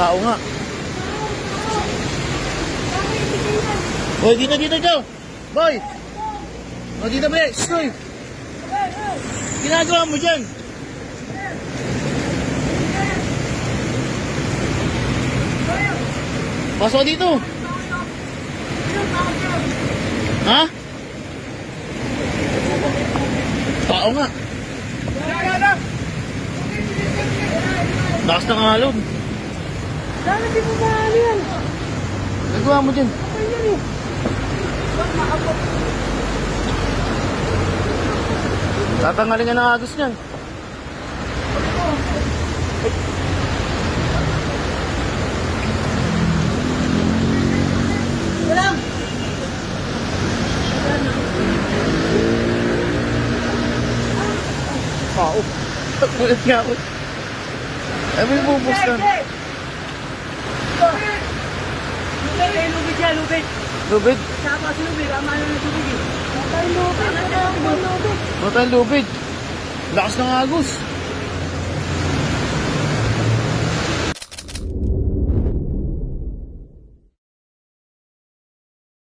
Tao nga. Boy, dito, dito, dito. Boy! O, dito, boy. Stoy! Ginagawa mo dyan? Pasok dito. Ha? Tao nga. Lakas ng alog. Sana di mo mahalo yan. Nagawa mo dyan. Ano yan eh? Tatanggalin ka ng agos niyan. Walang! Tao. Gulat nga ako. Ay, may bubos ka. Lubid! Eh, lubid yan, lubid. Lubid. Sama si lubid, ama na lubid eh. Patay lubid, patay lubid. Matay lubid. Lakas ng agos.